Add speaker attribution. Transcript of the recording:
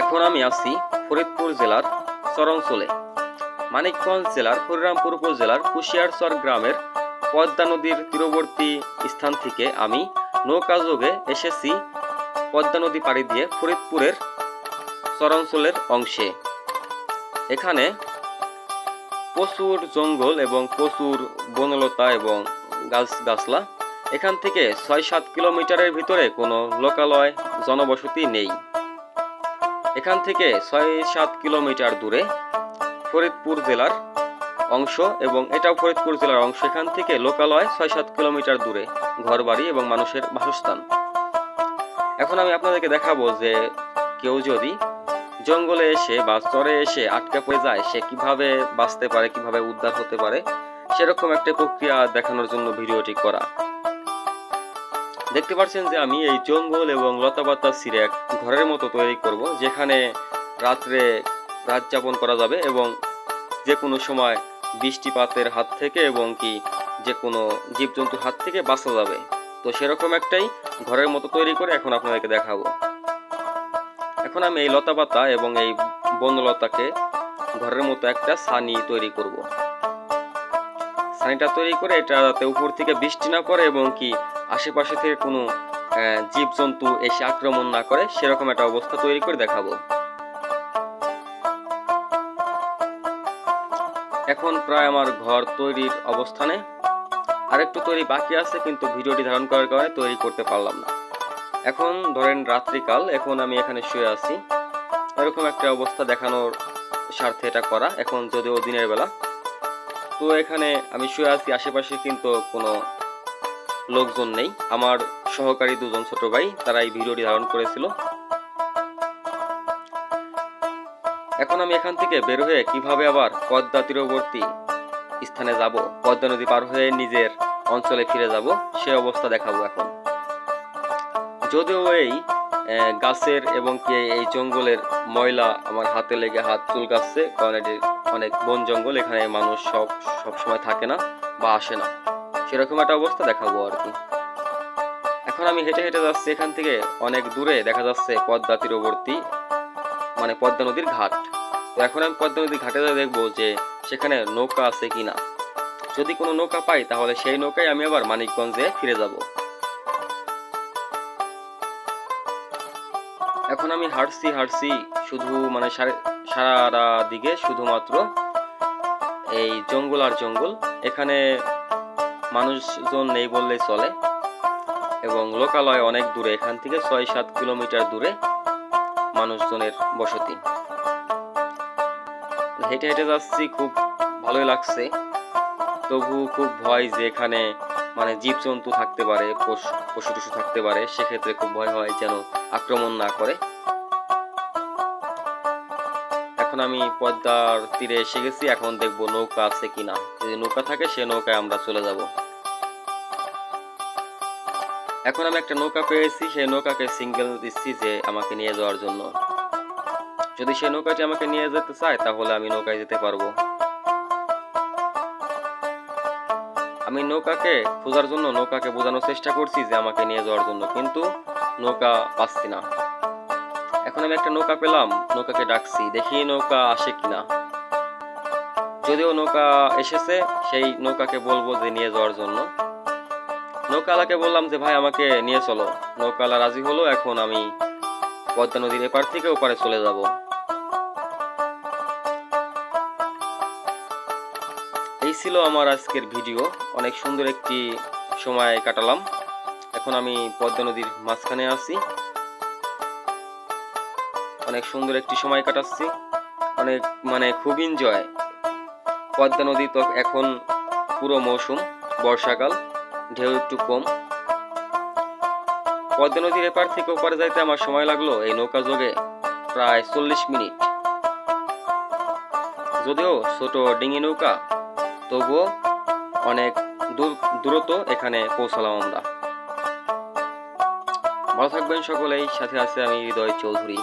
Speaker 1: এখন আমি আছি ফরিদপুর জেলার চরাঞ্চলে মানিকগঞ্জ জেলার, হরিরামপুর উপজেলার কুশিয়ারচর গ্রামের পদ্মা নদীর তীরবর্তী স্থান থেকে আমি নৌকাযোগে এসেছি পদ্মা নদী পাড়ি দিয়ে ফরিদপুরের চরাঞ্চলের অংশে। এখানে প্রচুর জঙ্গল এবং প্রচুর বনলতা এবং গাছ গাছলা। এখান থেকে ছয় সাত কিলোমিটারের ভিতরে কোনো লোকালয় জনবসতি নেই। এখান থেকে ছয় সাত কিলোমিটার দূরে ফরিদপুর জেলার অংশ এবং এটাও ফরিদপুর জেলার অংশ। এখান থেকে লোকালয় ছয় সাত কিলোমিটার দূরে ঘরবাড়ি এবং মানুষের বাসস্থান। এখন আমি আপনাদেরকে দেখাবো যে কেউ যদি জঙ্গলে এসে বা চরে এসে আটকা পড়ে যায়, সে কীভাবে বাঁচতে পারে, কীভাবে উদ্ধার হতে পারে, সেরকম একটা প্রক্রিয়া দেখানোর জন্য ভিডিওটি করা। দেখতে পাচ্ছেন যে আমি এই জঙ্গল এবং লতাপাতা ছিঁড়ে এক ঘরের মতো তৈরি করব, যেখানে রাত্রে রাত যাপন করা যাবে এবং যে কোনো সময় বৃষ্টিপাতের হাত থেকে এবং কি যে কোনো জীবজন্তুর হাত থেকে বাঁচা যাবে। তো সেরকম একটাই ঘরের মতো তৈরি করে এখন আপনাদেরকে দেখাবো। এখন আমি এই লতাপাতা এবং এই বনলতাকে ঘরের মতো একটা ছানি তৈরি করব। ছানিটা তৈরি করে এটা যাতে উপর থেকে বৃষ্টি না পড়ে এবং কি আশেপাশে থেকে কোনো জীবজন্তু এসে আক্রমণ না করে, সেরকম একটা অবস্থা তৈরি করে দেখাবো। এখন প্রায় আমার ঘর তৈরির অবস্থানে। আরেকটু তৈরি বাকি আছে, কিন্তু ভিডিওটি ধারণ করার কারণে তৈরি করতে পারলাম না। এখন ধরেন রাত্রিকাল, এখন আমি এখানে শুয়ে আছি। এরকম একটা অবস্থা দেখানোর স্বার্থে এটা করা। এখন যদিও দিনের বেলা তো এখানে আমি শুয়ে আছি। আশেপাশে কিন্তু কোনো লোকজন নেই। আমার সহকারী দুজন ছোট ভাই, তারা এই ভিডিওটি ধারণ করেছিল। এখন আমি এখান থেকে বের হয়ে কীভাবে আবার পদ্মা তীরবর্তী স্থানে যাব, পদ্মা নদী পার হয়ে নিজের অঞ্চলে ফিরে যাব, সে অবস্থা দেখাবো এখন। যদিও এই গাছের এবং কি এই জঙ্গলের ময়লা আমার হাতে লেগে হাত চুলকাচ্ছে, কারণ এটি অনেক বন জঙ্গল, এখানে মানুষ সব সব সময় থাকে না বা আসে না। সেরকম একটা অবস্থা দেখাবো আর কি। এখন আমি হেঁটে হেঁটে যাচ্ছি এখান থেকে, অনেক দূরে দেখা যাচ্ছে পদ্মা তীরবর্তী মানে পদ্মা নদীর ঘাট। তো এখন আমি পদ্মা নদীর ঘাটে দেখব যে সেখানে নৌকা আছে কিনা। যদি কোনো নৌকা পাই, তাহলে সেই নৌকায় আমি আবার মানিকগঞ্জে ফিরে যাব। এখন আমি হাঁটছি হাঁটছি। শুধু মানে সারা দিকে শুধুমাত্র এই জঙ্গল আর জঙ্গল। এখানে মানুষজন নেই বললেই চলে। এবং লোকালয় অনেক দূরে। এখান থেকে ছয় সাত কিলোমিটার দূরে মানুষজনের বসতি। হেঁটে হেঁটে যাচ্ছি, খুব ভালোই লাগছে। তবু খুব ভয় যে এখানে মানে জীবজন্তু থাকতে পারে, পশু টশু থাকতে পারে, সেক্ষেত্রে খুব ভয় হয় যেন আক্রমণ না করে। এখন আমি পদ্মার তীরে এসে গেছি, এখন দেখব নৌকা আছে কিনা। যদি নৌকা থাকে, সে নৌকায় আমরা চলে যাব। এখন আমি একটা নৌকা পেয়েছি, সেই নৌকাকে সিঙ্গেল দিচ্ছি যে আমাকে নিয়ে যাওয়ার জন্য। যদি সেই নৌকাটি আমাকে নিয়ে যেতে চায়, তাহলে আমি নৌকায় যেতে পারব। আমি নৌকাকে খোঁজার জন্য নৌকাকে বোঝানোর চেষ্টা করছি যে আমাকে নিয়ে যাওয়ার জন্য, কিন্তু নৌকা পাচ্ছি না। এখন আমি একটা নৌকা পেলাম, নৌকাকে ডাকছি, দেখি নৌকা আসে কিনা। যদিও নৌকা এসেছে, সেই নৌকাকে বলব যে নিয়ে যাওয়ার জন্য। নৌকালাকে বললাম যে, ভাই, আমাকে নিয়ে চলো। নৌকালা রাজি হলো, এখন আমি পদ্মা নদীর এপার থেকে ওপারে চলে যাব। এই ছিল আমার আজকের ভিডিও। অনেক সুন্দর একটি সময় কাটালাম। এখন আমি পদ্মা নদীর মাঝখানে আছি। অনেক সুন্দর একটি সময় কাটাচ্ছি। অনেক মানে খুব এনজয় পদ্মা নদী তো এখন পুরো মৌসুম, বর্ষাকাল, ঢেউ একটু কম। পদ্মা নদীর এপার থেকে ওপারে যাইতে আমার সময় লাগল এই নৌকা যোগে প্রায় চল্লিশ মিনিট। যদিও ছোট ডিঙি নৌকা তবুও অনেক দূর দূরত্ব এখানে পৌঁছালাম আমরা। ভালো থাকবেন সকলেই, সাথে আছে আমি হৃদয় চৌধুরী।